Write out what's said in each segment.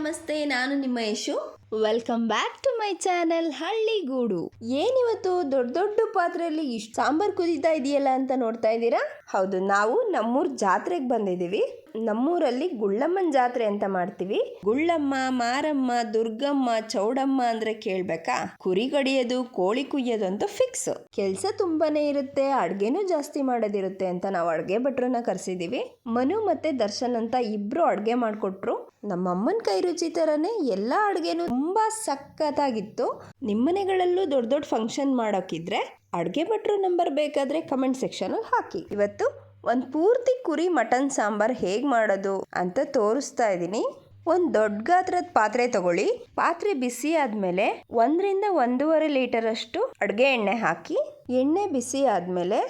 ನಮಸ್ತೆ ನಾನು ನಿಮ್ಮ Yashu. Welcome back to my channel ಹಳ್ಳಿಗೂಡು ಏನಿವತ್ತು ದೊಡ್ಡ ದೊಡ್ಡ ಪಾತ್ರೆಯಲ್ಲಿ ಇಷ್ಟು ಸಾಂಬಾರ್ ಕುದೀತಾ ಇದೆಯಲ್ಲ ಅಂತ ನೋಡ್ತಾ ಇದ್ದೀರಾ? ಹೌದು, ನಾವು ನಮ್ಮೂರ್ ಜಾತ್ರೆಗೆ ಬಂದಿದ್ದೀವಿ. ನಮ್ಮೂರಲ್ಲಿ ಗುಳ್ಳಮ್ಮನ ಜಾತ್ರೆ ಅಂತ ಮಾಡ್ತೀವಿ. ಗುಳ್ಳಮ್ಮ, ಮಾರಮ್ಮ, ದುರ್ಗಮ್ಮ, ಚೌಡಮ್ಮ ಅಂದ್ರೆ ಕೇಳ್ಬೇಕಾ? ಕುರಿ ಕಡಿಯೋದು, ಕೋಳಿ ಕುಯ್ಯೋದು ಅಂತ ಫಿಕ್ಸ್ ಕೆಲಸ ತುಂಬಾನೇ ಇರುತ್ತೆ, ಅಡ್ಗೆನೂ ಜಾಸ್ತಿ ಮಾಡೋದಿರುತ್ತೆ ಅಂತ ನಾವು ಅಡ್ಗೆ ಭಟ್ರನ್ನ ಕರೆಸಿದೀವಿ ಮನು ಮತ್ತೆ ದರ್ಶನ್ ಅಂತ ಇಬ್ರು ಅಡ್ಗೆ ಮಾಡ್ಕೊಟ್ರು. ನಮ್ಮ ಅಮ್ಮನ ಕೈ ರುಚಿ ತರನೇ ಎಲ್ಲಾ ಅಡ್ಗೆನೂ ತುಂಬಾ ಸಖತ್ತಾಗಿತ್ತು. ನಿಮ್ಮನೆಗಳಲ್ಲೂ ದೊಡ್ಡ ದೊಡ್ಡ ಫಂಕ್ಷನ್ ಮಾಡೋಕ್ಕಿದ್ರೆ ಅಡುಗೆ ಭಟ್ರು ನಂಬರ್ ಬೇಕಾದರೆ ಕಮೆಂಟ್ ಸೆಕ್ಷನ್ ಅಲ್ಲಿ ಹಾಕಿ. ಇವತ್ತು ಒಂದು ಪೂರ್ತಿ ಕುರಿ ಮಟನ್ ಸಾಂಬಾರ್ ಹೇಗೆ ಮಾಡೋದು ಅಂತ ತೋರಿಸ್ತಾ ಇದ್ದೀನಿ. ಒಂದು ದೊಡ್ಡ ಗಾತ್ರದ ಪಾತ್ರೆ ತಗೊಳ್ಳಿ. ಪಾತ್ರೆ ಬಿಸಿ ಆದಮೇಲೆ ಒಂದರಿಂದ ಒಂದೂವರೆ ಲೀಟರ್ ಅಷ್ಟು ಅಡುಗೆ ಎಣ್ಣೆ ಹಾಕಿ. ಎಣ್ಣೆ ಬಿಸಿ ಆದಮೇಲೆ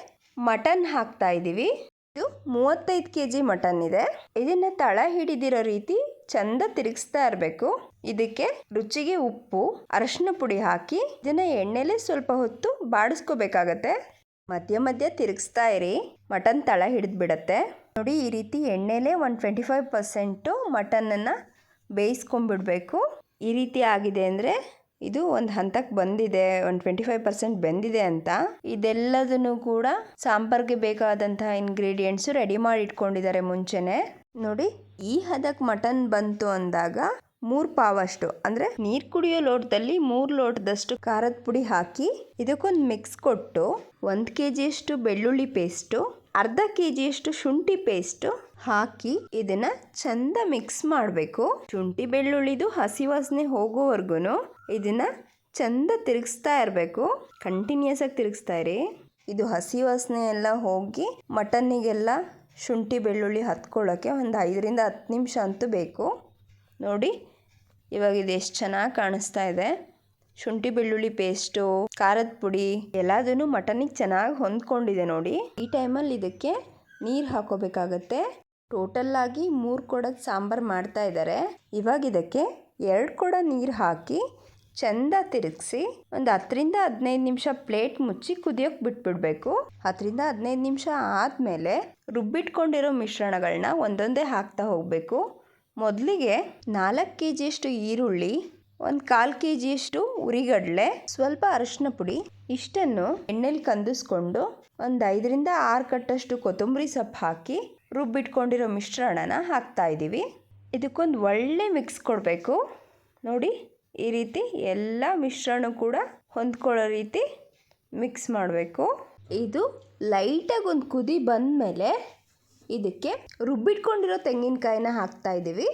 ಮಟನ್ ಹಾಕ್ತಾ ಇದ್ದೀವಿ ಇದು ಮೂವತ್ತೈದು ಕೆ ಜಿ ಮಟನ್ ಇದೆ. ಇದನ್ನು ತಳ ಹಿಡಿದಿರೋ ರೀತಿ ಚಂದ ತಿರುಗಿಸ್ತಾ ಇರಬೇಕು. ಇದಕ್ಕೆ ರುಚಿಗೆ ಉಪ್ಪು, ಅರಶಿನ ಪುಡಿ ಹಾಕಿ, ಇದನ್ನು ಎಣ್ಣೆಲೆ ಸ್ವಲ್ಪ ಹೊತ್ತು ಬಾಡಿಸ್ಕೋಬೇಕಾಗತ್ತೆ. ಮಧ್ಯ ಮಧ್ಯ ತಿರುಗಿಸ್ತಾ ಇರಿ, ಮಟನ್ ತಳ ಹಿಡಿದು ಬಿಡತ್ತೆ ನೋಡಿ, ಈ ರೀತಿ ಎಣ್ಣೆಲೆ ಒನ್ ಟ್ವೆಂಟಿ ಫೈವ್ ಪರ್ಸೆಂಟು ಮಟನನ್ನು ಬೇಯಿಸ್ಕೊಂಡ್ಬಿಡ್ಬೇಕು. ಈ ರೀತಿ ಆಗಿದೆ ಅಂದರೆ ಇದು ಒಂದು ಹಂತಕ್ಕೆ ಬಂದಿದೆ, ಒಂದು ಟ್ವೆಂಟಿ ಫೈವ್ ಪರ್ಸೆಂಟ್ ಬೆಂದಿದೆ ಅಂತ. ಇದೆಲ್ಲದನ್ನು ಕೂಡ ಸಾಂಬಾರ್ಗೆ ಬೇಕಾದಂತಹ ಇಂಗ್ರೀಡಿಯೆಂಟ್ಸು ರೆಡಿ ಮಾಡಿ ಇಟ್ಕೊಂಡಿದ್ದಾರೆ ಮುಂಚೆನೆ. ನೋಡಿ, ಈ ಹದಕ್ಕೆ ಮಟನ್ ಬಂತು ಅಂದಾಗ ಮೂರು ಪಾವಷ್ಟು, ಅಂದರೆ ನೀರು ಕುಡಿಯೋ ಲೋಟದಲ್ಲಿ ಮೂರು ಲೋಟದಷ್ಟು ಖಾರದ ಪುಡಿ ಹಾಕಿ ಇದಕ್ಕೊಂದು ಮಿಕ್ಸ್ ಕೊಟ್ಟು ಒಂದು ಕೆ ಜಿಯಷ್ಟು ಬೆಳ್ಳುಳ್ಳಿ ಪೇಸ್ಟು ಅರ್ಧ ಕೆ ಜಿಯಷ್ಟು ಶುಂಠಿ ಪೇಸ್ಟು ಹಾಕಿ ಇದನ್ನ ಚಂದ ಮಿಕ್ಸ್ ಮಾಡಬೇಕು. ಶುಂಠಿ ಬೆಳ್ಳುಳ್ಳಿದು ಹಸಿ ವಾಸನೆ ಹೋಗೋವರೆಗೂ ಇದನ್ನ ಚಂದ ತಿರುಗಿಸ್ತಾ ಇರಬೇಕು. ಕಂಟಿನ್ಯೂಸ್ ಆಗಿ ತಿರುಗಿಸ್ತಾ ಇರಿ. ಇದು ಹಸಿ ವಾಸನೆ ಎಲ್ಲ ಹೋಗಿ ಮಟನ್ನಿಗೆಲ್ಲ ಶುಂಠಿ ಬೆಳ್ಳುಳ್ಳಿ ಹತ್ಕೊಳ್ಳೋಕ್ಕೆ ಒಂದು ಐದರಿಂದ ಹತ್ತು ನಿಮಿಷ ಅಂತೂ ಬೇಕು. ನೋಡಿ, ಇವಾಗ ಇದು ಎಷ್ಟು ಚೆನ್ನಾಗಿ ಕಾಣಿಸ್ತಾ ಇದೆ. ಶುಂಠಿ ಬೆಳ್ಳುಳ್ಳಿ ಪೇಸ್ಟು, ಖಾರದ ಪುಡಿ, ಎಲ್ಲದನ್ನು ಮಟನಿಗೆ ಚೆನ್ನಾಗಿ ಹೊಂದ್ಕೊಂಡಿದೆ ನೋಡಿ. ಈ ಟೈಮಲ್ಲಿ ಇದಕ್ಕೆ ನೀರು ಹಾಕೋಬೇಕಾಗತ್ತೆ. ಟೋಟಲ್ ಆಗಿ ಮೂರು ಕೊಡದ ಸಾಂಬಾರು ಮಾಡ್ತಾ ಇದ್ದಾರೆ. ಇವಾಗ ಇದಕ್ಕೆ ಎರಡು ಕೊಡ ನೀರು ಹಾಕಿ ಚಂದ ತಿರುಗಿಸಿ ಒಂದು ಹತ್ತರಿಂದ ಹದಿನೈದು ನಿಮಿಷ ಪ್ಲೇಟ್ ಮುಚ್ಚಿ ಕುದಿಯೋಕೆ ಬಿಟ್ಬಿಡ್ಬೇಕು. ಹತ್ತರಿಂದ ಹದಿನೈದು ನಿಮಿಷ ಆದಮೇಲೆ ರುಬ್ಬಿಟ್ಕೊಂಡಿರೋ ಮಿಶ್ರಣಗಳನ್ನ ಒಂದೊಂದೇ ಹಾಕ್ತಾ ಹೋಗಬೇಕು. ಮೊದಲಿಗೆ ನಾಲ್ಕು ಕೆ ಜಿಯಷ್ಟು ಈರುಳ್ಳಿ, ಒಂದು ಕಾಲು ಕೆ ಜಿಯಷ್ಟು ಉರಿಗಡಲೆ, ಸ್ವಲ್ಪ ಅರಿಶಿನ ಪುಡಿ, ಇಷ್ಟನ್ನು ಎಣ್ಣೆಲಿ ಕಂದಿಸ್ಕೊಂಡು ಒಂದು ಐದರಿಂದ ಆರು ಕಟ್ಟಷ್ಟು ಕೊತ್ತಂಬರಿ ಸೊಪ್ಪು ಹಾಕಿ ರುಬ್ಬಿಟ್ಕೊಂಡಿರೋ ಮಿಶ್ರಣನ ಹಾಕ್ತಾ ಇದ್ದೀವಿ ಇದಕ್ಕೊಂದು ಒಳ್ಳೆ ಮಿಕ್ಸ್ ಕೊಡಬೇಕು. ನೋಡಿ ಈ ರೀತಿ ಎಲ್ಲ ಮಿಶ್ರಣ ಕೂಡ ಹೊಂದ್ಕೊಳ್ಳೋ ರೀತಿ ಮಿಕ್ಸ್ ಮಾಡಬೇಕು. ಇದು ಲೈಟಾಗಿ ಒಂದು ಕುದಿ ಬಂದ ಮೇಲೆ ಇದಕ್ಕೆ ರುಬ್ಬಿಟ್ಕೊಂಡಿರೋ ತೆಂಗಿನಕಾಯಿನ ಹಾಕ್ತಾ ಇದ್ದೀವಿ.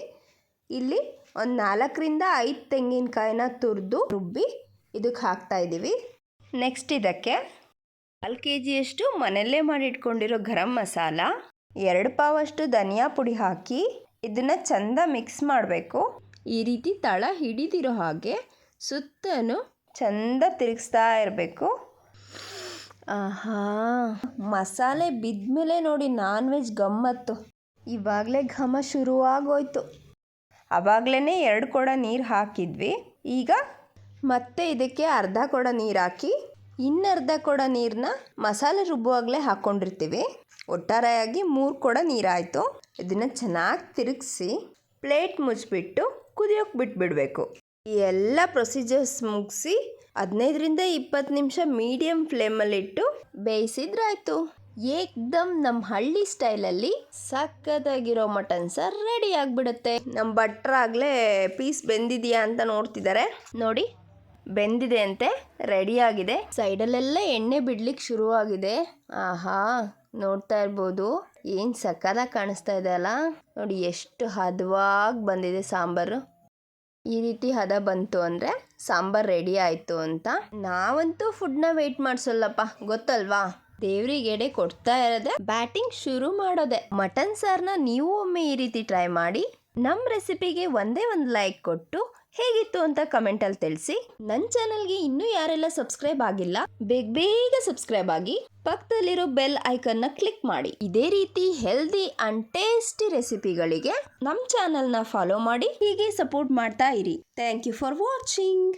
ಇಲ್ಲಿ ಒಂದು ನಾಲ್ಕರಿಂದ ಐದು ತೆಂಗಿನಕಾಯಿನ ತುರಿದು ರುಬ್ಬಿ ಇದಕ್ಕೆ ಹಾಕ್ತಾ ಇದ್ದೀವಿ. ನೆಕ್ಸ್ಟ್ ಇದಕ್ಕೆ ಕಾಲು ಕೆ ಜಿಯಷ್ಟು ಮನೆಯಲ್ಲೇ ಮಾಡಿಟ್ಕೊಂಡಿರೋ ಗರಂ ಮಸಾಲ, ಎರಡು ಪಾವಷ್ಟು ಧನಿಯಾ ಪುಡಿ ಹಾಕಿ ಇದನ್ನು ಚಂದ ಮಿಕ್ಸ್ ಮಾಡಬೇಕು. ಈ ರೀತಿ ತಳ ಹಿಡಿದಿರೋ ಹಾಗೆ ಸುತ್ತಲೂ ಚಂದ ತಿರುಗಿಸ್ತಾ ಇರಬೇಕು. ಆಹಾ, ಮಸಾಲೆ ಬಿದ್ದಮೇಲೆ ನೋಡಿ ನಾನ್ ವೆಜ್ ಗಮ್ಮತ್ತು. ಇವಾಗಲೇ ಘಮ ಶುರುವಾಗೋಯ್ತು. ಆವಾಗಲೇ ಎರಡು ಕೊಡ ನೀರು ಹಾಕಿದ್ವಿ. ಈಗ ಮತ್ತೆ ಇದಕ್ಕೆ ಅರ್ಧ ಕೊಡ ನೀರು ಹಾಕಿ, ಇನ್ನರ್ಧ ಕೊಡ ನೀರನ್ನ ಮಸಾಲೆ ರುಬ್ಬುವಾಗಲೇ ಹಾಕ್ಕೊಂಡಿರ್ತೀವಿ ಒಟ್ಟಾರೆಯಾಗಿ ಮೂರು ಕೊಡ ನೀರಾಯಿತು. ಇದನ್ನು ಚೆನ್ನಾಗಿ ತಿರುಗಿಸಿ, ಪ್ಲೇಟ್ ಮುಚ್ಚಿಬಿಟ್ಟು ಕುದಿಯೋಕೆ ಬಿಟ್ಬಿಡಬೇಕು. ಈ ಎಲ್ಲ ಪ್ರೊಸೀಜರ್ಸ್ ಮುಗಿಸಿ ಹದಿನೈದರಿಂದ ಇಪ್ಪತ್ತು ನಿಮಿಷ ಮೀಡಿಯಮ್ ಫ್ಲೇಮಲ್ಲಿಟ್ಟು ಬೇಯಿಸಿದ್ರಾಯ್ತು ಏಕ್ದಮ್ ನಮ್ಮ ಹಳ್ಳಿ ಸ್ಟೈಲಲ್ಲಿ ಸಕ್ಕತ್ತಾಗಿರೋ ಮಟನ್ ಸರ್ ರೆಡಿ ಆಗಿಬಿಡುತ್ತೆ. ನಮ್ಮ ಭಟ್ರಾಗಲೇ ಪೀಸ್ ಬೆಂದಿದೆಯಾ ಅಂತ ನೋಡ್ತಿದ್ದಾರೆ ನೋಡಿ, ಬೆಂದಿದೆ ಅಂತೆ ರೆಡಿಯಾಗಿದೆ ಸೈಡಲ್ಲೆಲ್ಲ ಎಣ್ಣೆ ಬಿಡ್ಲಿಕ್ಕೆ ಶುರುವಾಗಿದೆ. ಆಹಾ, ನೋಡ್ತಾ ಇರ್ಬೋದು. ಏನು ಸಕ್ಕತ್ತಾಗಿ ಕಾಣಿಸ್ತಾ ಇದೆ ಅಲ್ಲ? ನೋಡಿ ಎಷ್ಟು ಹದವಾಗಿ ಬಂದಿದೆ ಸಾಂಬಾರು. ಈ ರೀತಿ ಹದ ಬಂತು ಅಂದರೆ ಸಾಂಬಾರ್ ರೆಡಿ ಆಯಿತು ಅಂತ. ನಾವಂತೂ ಫುಡ್ನ ವೆಯ್ಟ್ ಮಾಡಿಸಲ್ಲಪ್ಪ, ಗೊತ್ತಲ್ವಾ? ದೇವ್ರಿಗೆ ಎಡೆ ಕೊಡ್ತಾ ಇರೋದೆ ಬ್ಯಾಟಿಂಗ್ ಶುರು ಮಾಡೋದೆ. ಮಟನ್ ಸಾರ್ನ ನೀವು ಒಮ್ಮೆ ಈ ರೀತಿ ಟ್ರೈ ಮಾಡಿ ನಮ್ಮ ರೆಸಿಪಿಗೆ ಒಂದೇ ಒಂದು ಲೈಕ್ ಕೊಟ್ಟು ಹೇಗಿತ್ತು ಅಂತ ಕಮೆಂಟಲ್ಲಿ ತಿಳಿಸಿ. ನನ್ನ ಚಾನಲ್ಗೆ ಇನ್ನೂ ಯಾರೆಲ್ಲ ಸಬ್ಸ್ಕ್ರೈಬ್ ಆಗಿಲ್ಲ, ಬೇಗ ಬೇಗ ಸಬ್ಸ್ಕ್ರೈಬ್ ಆಗಿ ಪಕ್ಕದಲ್ಲಿರೋ ಬೆಲ್ ಐಕನ್ನ ಕ್ಲಿಕ್ ಮಾಡಿ. ಇದೇ ರೀತಿ ಹೆಲ್ದಿ ಅಂಡ್ ಟೇಸ್ಟಿ ರೆಸಿಪಿಗಳಿಗೆ ನಮ್ಮ ಚಾನಲ್ನ ಫಾಲೋ ಮಾಡಿ, ಹೀಗೆ ಸಪೋರ್ಟ್ ಮಾಡ್ತಾ ಇರಿ. Thank you for watching